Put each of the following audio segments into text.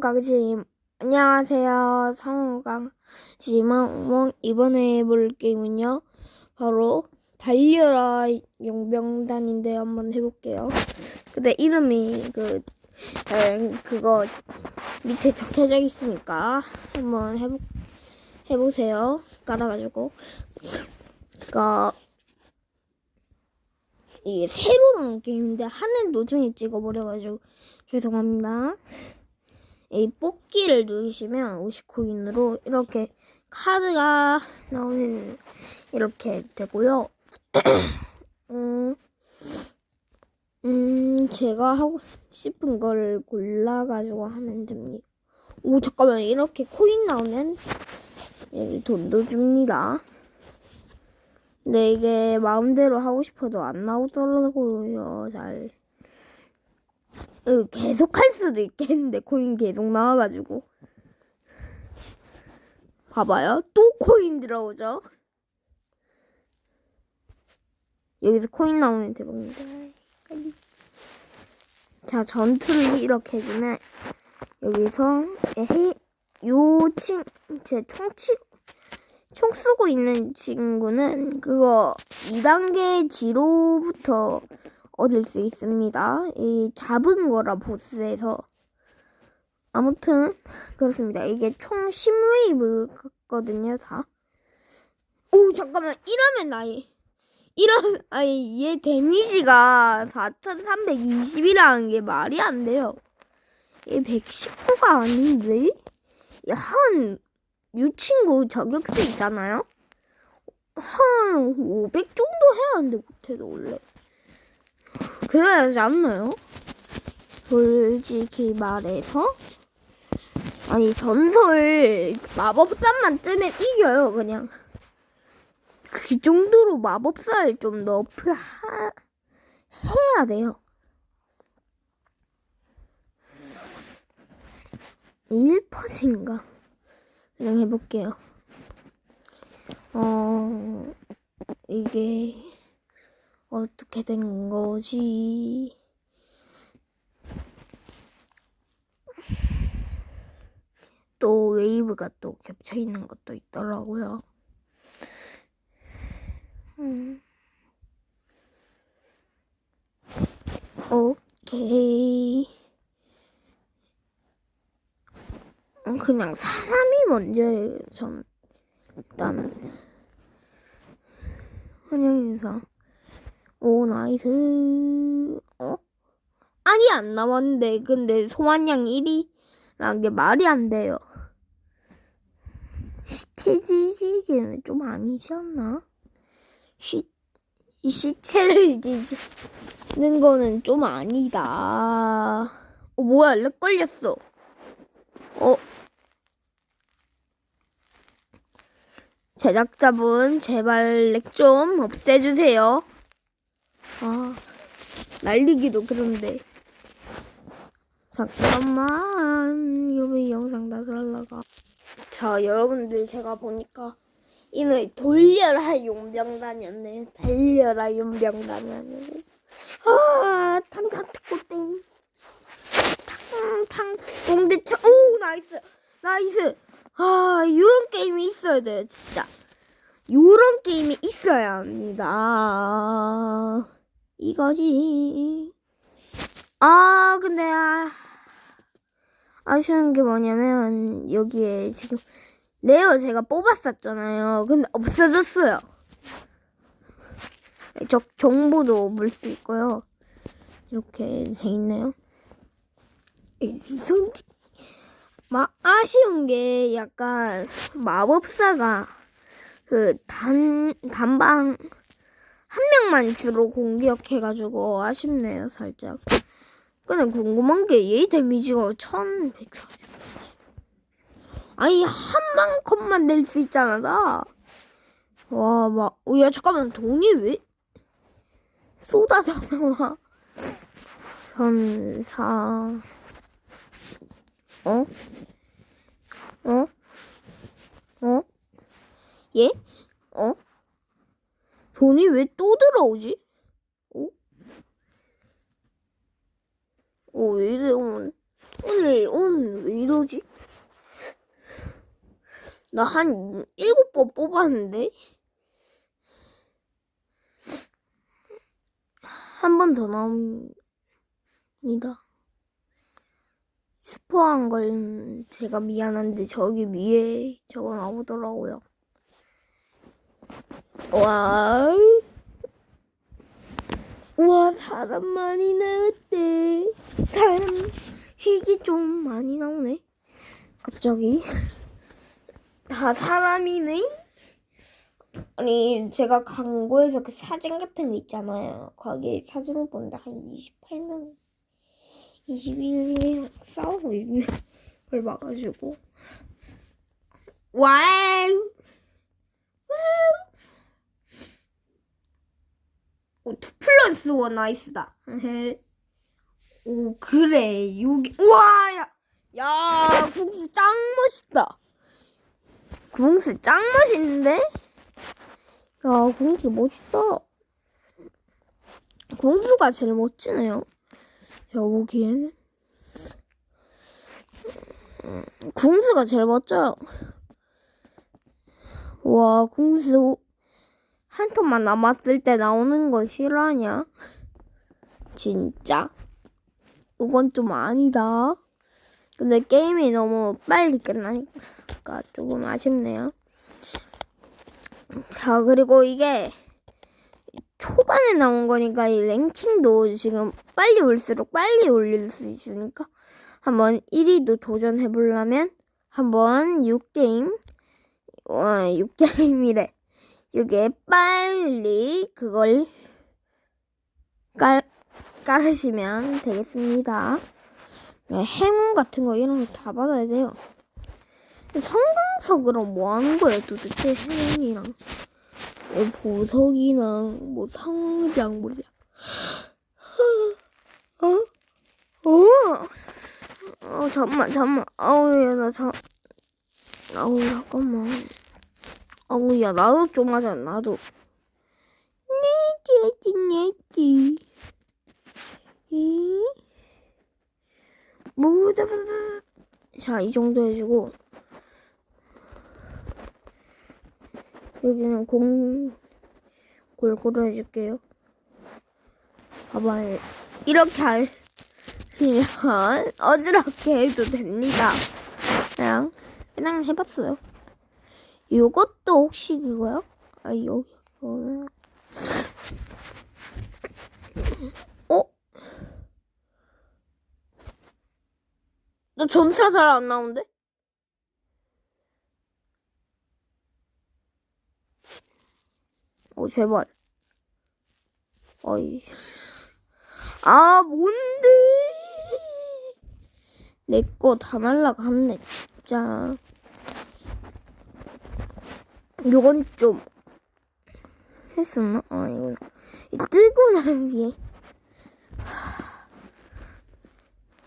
강지 안녕하세요. 성우강지만 이번에 해볼 게임은요. 바로 달려라 용병단인데 한번 해볼게요. 근데 이름이 그 에, 그거 밑에 적혀져 있으니까 한번 해보 해보세요. 깔아가지고. 그니까 이게 새로 나온 게임인데 하늘 노중에 찍어버려가지고 죄송합니다. 이 뽑기를 누르시면 50코인으로 이렇게 카드가 나오는 이렇게 되고요. 음, 음, 제가 하고 싶은 걸 골라가지고 하면 됩니다. 오, 잠깐만, 이렇게 코인 여기 돈도 줍니다. 근데 이게 마음대로 하고 싶어도 안 나오더라고요, 잘. 어, 계속 할 수도 있겠는데 코인 계속 나와가지고. 봐봐요. 또 코인 들어오죠? 여기서 코인 나오면 대박입니다. 자 전투를 이렇게 해주면 여기서 에헤 요친 제 총치 총 쓰고 있는 친구는 그거 2단계 뒤로부터 얻을 수 있습니다. 이 잡은 거라 보스에서 아무튼 그렇습니다. 이게 총 10웨이브거든요. 4. 오 잠깐만 이러면 나이 이러면 아니 얘 데미지가 4320이라는 게 말이 안 돼요. 얘 119가 아닌데 한이 친구 저격수 있잖아요. 한 500 정도 해야 하는데 못해도 원래. 그래야 하지 않나요? 솔직히 말해서? 아니 전설 마법사만 뜨면 이겨요 그냥. 그 정도로 마법사를 좀 너프 하, 해야 돼요. 1%인가? 그냥 해볼게요. 어 이게 어떻게 된 거지? 또 웨이브가 또 겹쳐 있는 것도 있더라고요. 음. 오케이. 음, 그냥 사람이 먼저예요, 전. 일단은. 환영 인사. 오 나이스. 어? 아니 안 남았는데. 근데 소환량 1위란 게 말이 안 돼요. 스테이지 시기는 좀 아니셨나? 시, 이 시체를 뒤지는 거는 좀 아니다. 어 뭐야 렉 걸렸어. 어? 제작자분 제발 렉 좀 없애주세요 아, 날리기도 그런데. 잠깐만. 이 영상 다 살라가. 자, 여러분들 제가 보니까 이는 돌려라 용병단이었네. 달려라 용병단이었네. 아, 탕탕 특고땡. 탕탕 특공대차. 오, 나이스. 나이스. 아, 이런 게임이 있어야 돼요, 진짜. 요런 게임이 있어야 합니다. 이거지. 아, 근데, 아, 아쉬운 게 뭐냐면, 여기에 지금, 레어 제가 뽑았었잖아요. 근데 없어졌어요. 저 정보도 볼 수 있고요. 이렇게 돼 있네요. 막, 아쉬운 게 약간, 마법사가, 그, 단, 단방, 한 명만 주로 공격해가지고 아쉽네요, 살짝. 근데 궁금한 게 얘 데미지가 1100. 아니, 한만 컷만 낼 수 있잖아, 나. 와, 막, 어, 야, 잠깐만, 돈이 왜 쏟아져 나와? 전사. 어? 어? 어? 예? 어? 돈이 왜 또 들어오지? 어? 어, 왜 이래, 오늘. 오늘, 오늘 왜 이러지? 나 한 일곱 번 뽑았는데 한 번 더 나옵니다. 스포한 걸 제가 미안한데 저기 위에 저거 나오더라고요. 와, 와 사람 많이 나왔대. 사람 휘기 좀 많이 나오네. 갑자기 다 사람이네. 아니 제가 광고에서 그 사진 같은 거 있잖아요. 거기에 사진을 보는데 한 28명, 21명 싸우고 있는 걸 봐가지고 와우 와우 오 투 플러스 원 나이스다. 오 그래 여기 와야 야 궁수 짱 멋있다. 궁수 짱 멋있는데? 야, 궁수 멋있다. 궁수가 제일 멋지네요. 제가 보기에는. 음, 궁수가 제일 멋져요. 와, 궁수 한 턴만 남았을 때 나오는 거 싫어하냐? 진짜? 이건 좀 아니다. 근데 게임이 너무 빨리 끝나니까 조금 아쉽네요. 자, 그리고 이게 초반에 나온 거니까 이 랭킹도 지금 빨리 올수록 빨리 올릴 수 있으니까 한번 1위도 도전해 보려면 한번 6게임 어, 6게임이래. 이게 빨리 그걸 깔, 깔으시면 되겠습니다. 네, 행운 같은 거 이런 거 다 받아야 돼요. 성광석으로 뭐 하는 거예요 도대체 행운이랑 뭐 보석이나 뭐 상장 뭐냐 어? 어? 어 잠만 잠만 아우 야나 잠 아우 잠깐만 아우 야 나도 좀 하자 나도 네지 네지 이 무다 자이 정도 해주고 여기는 공 골고루 해줄게요. 봐봐요. 이렇게 하시면 어지럽게 해도 됩니다. 그냥 그냥 해봤어요. 요것도 혹시 그거요? 아 여기 그거는 어? 너 전사 잘 안 나오는데? 어, 제발. 어이. 아, 뭔데? 내 거 다 날라갔네, 진짜. 요건 좀 했었나? 아, 이거. 이거 뜨고 난 뒤에.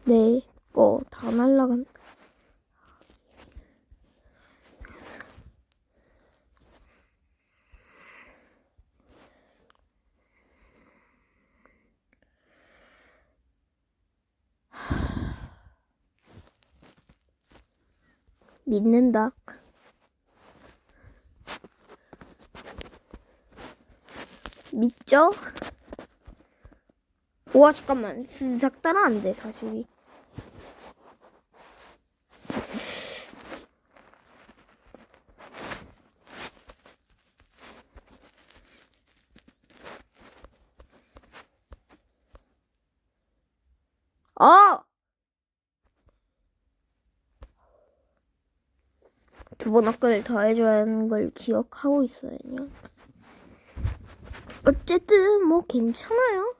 내거 다 날라간다. 믿는다. 믿죠? 우와 잠깐만 스삭 따라 안 돼 사실이. 어! 두 번 업글을 더 해줘야 하는 걸 기억하고 있어요. 어쨌든 뭐 괜찮아요.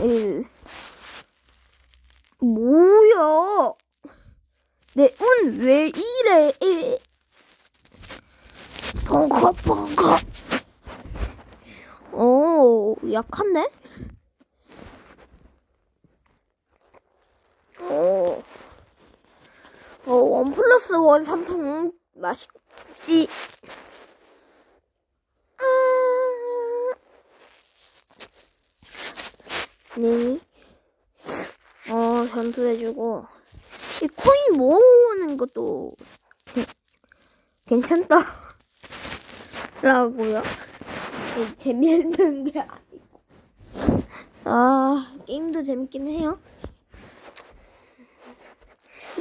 에이. 뭐야? 내 운 왜 이래? 에. 벙커 벙커. 오 약한데? 오. 어, 원 플러스 원 상품 맛있지. 네. 어, 전투해주고 이 코인 모으는 것도 제- 괜찮다 라고요. 이 재미있는 게 아니고 아 게임도 재밌긴 해요.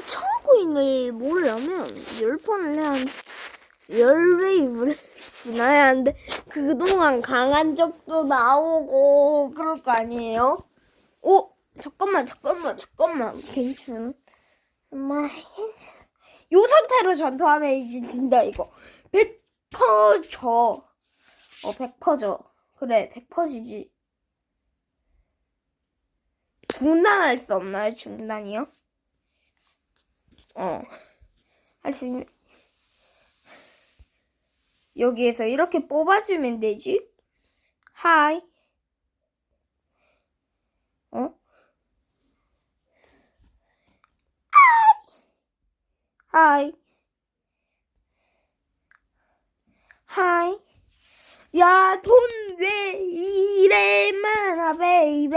천 코인을 모으려면 열 번을 해야 하는 열 웨이브를 지나야 하는데 그동안 강한 적도 나오고 그럴 거 아니에요? 오 잠깐만 잠깐만 잠깐만 괜찮 엄마 요 상태로 전투하면 이제 진다 이거 100% 져. 어 100%져. 그래 100%지지. 중단할 수 없나요? 중단이요? 어. 할 수 있는. 여기에서 이렇게 뽑아주면 되지? 하이. 어? 하이. 하이. 야, 돈 왜 이래 많아, 베이베.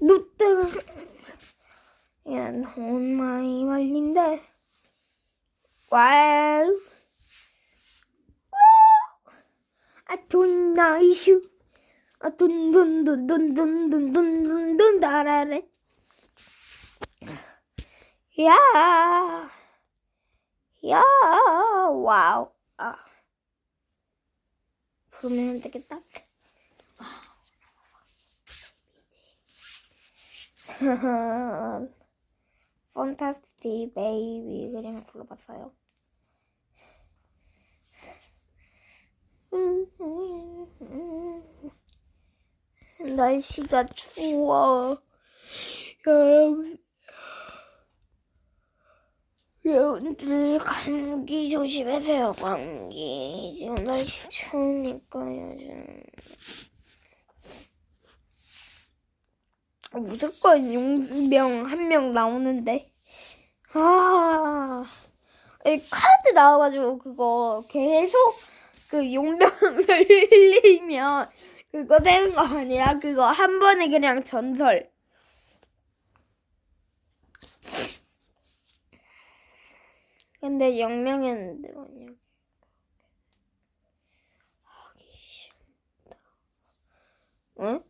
루트. 야, 돈 많이 말린데. 와우. 와우. 아, 돈 나이슈. 아, 돈, 돈, 돈, 돈, 돈, 돈, 돈, 돈, 돈, 달아래. 야. 야, 와우. 아. 부르면 판타스티 베이비 그냥 불러봤어요. 날씨가 추워. 여러분. 여러분들 감기 조심하세요. 감기 지금 날씨 추우니까요. 좀. 무조건 용병 한 명 나오는데. 아, 이 카드 나와가지고 그거 계속 그 용병을 흘리면 그거 되는 거 아니야? 그거 한 번에 그냥 전설. 근데 영명했는데 만약 하기 싫다. 응?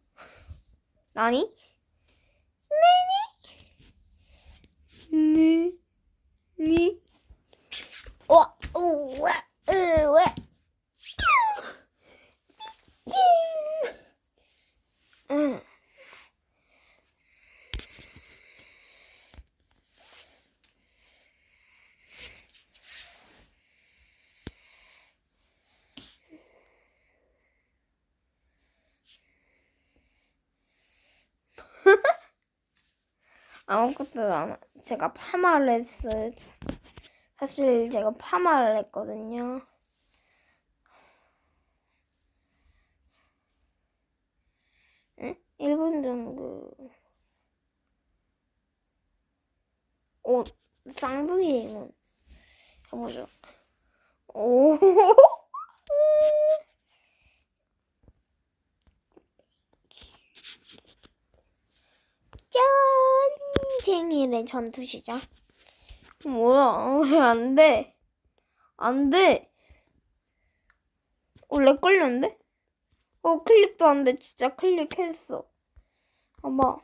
나니? 네, 니, 你你。我我我我。嗯。 아무것도 안, 제가 파마를 했어요. 사실 제가 파마를 했거든요. 응? 1분 정도. 오, 쌍둥이는 해보죠. 오, 짠 쟁이의 전투 시작. 뭐야? 왜 안 돼? 안 돼. 원래 걸렸는데? 어, 클릭도 안 돼. 진짜 클릭했어. 봐봐.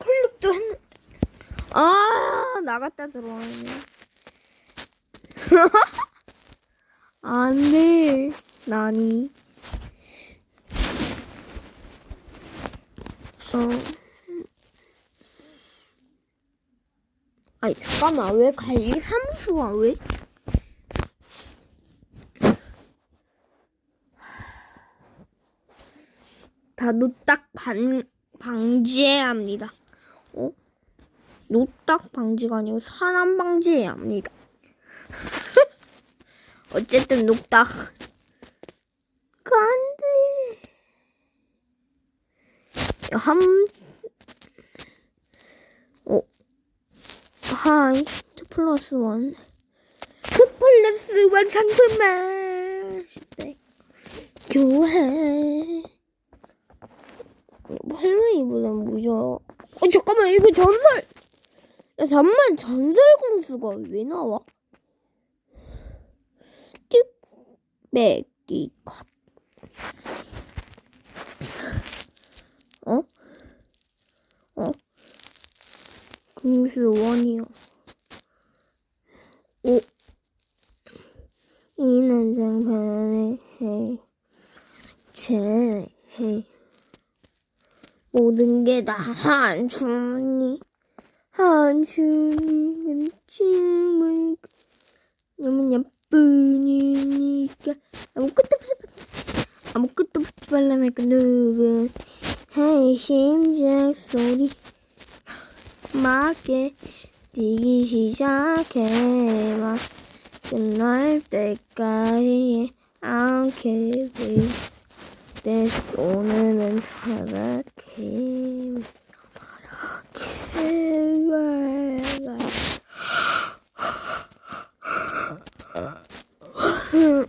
클릭도 했는데. 아, 나갔다 들어왔네. 안 돼. 나니. 어. 아니 잠깐만 왜 관리 사무소가 왜? 다 노딱 반 방지해야 합니다. 어? 노딱 방지가 아니고 사람 방지해야 합니다. 어쨌든 노딱. 안돼. 한 하이, 2 플러스 1. 2 플러스 1 상품만. 네. 교회. 헬로이브는 무죠. 어 잠깐만 이거 전설. 야 잠만 전설 공수가 왜 나와? 뚝배기 컷. 어? 어? 공수 원이요. 오. 이는 장판에 해. 제 해. 모든 게 다 한춘이 한춘이 춤을 너무 예쁘니까 아무것도 붙지 아무것도 붙지 말라니까 누군 해 심장 소리 맞게 뛰기 시작해 막 끝날 때까지 않게 내 손에는 타락해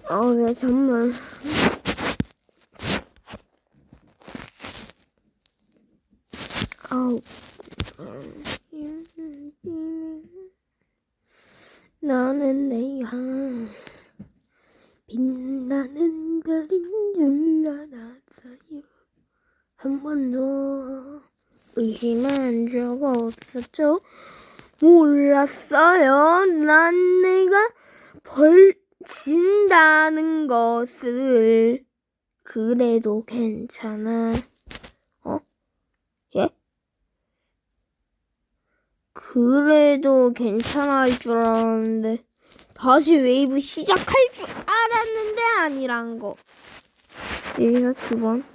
아, 왜 정말. 아우. 나는 내가 빛나는 별인 줄 알았어요. 한 번도 의심한 적 없었죠. 몰랐어요. 난 내가 벌 진다는 것을. 그래도 괜찮아. 어? 예? 그래도 괜찮아 할줄 알았는데. 다시 웨이브 시작할 줄 알았는데 아니란 거. 여기서 두 번.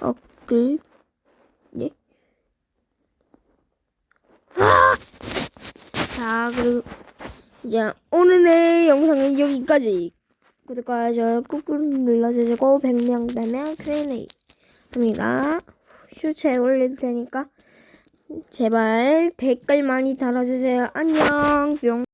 업글. 예? 아! 자, 그리고 이제 오늘의 영상은 여기까지. 구독과 좋아요 꾹꾹 눌러주시고 100명 되면 Q&A 합니다. 슈츠에 올릴 테니까 제발 댓글 많이 달아주세요. 안녕 뿅.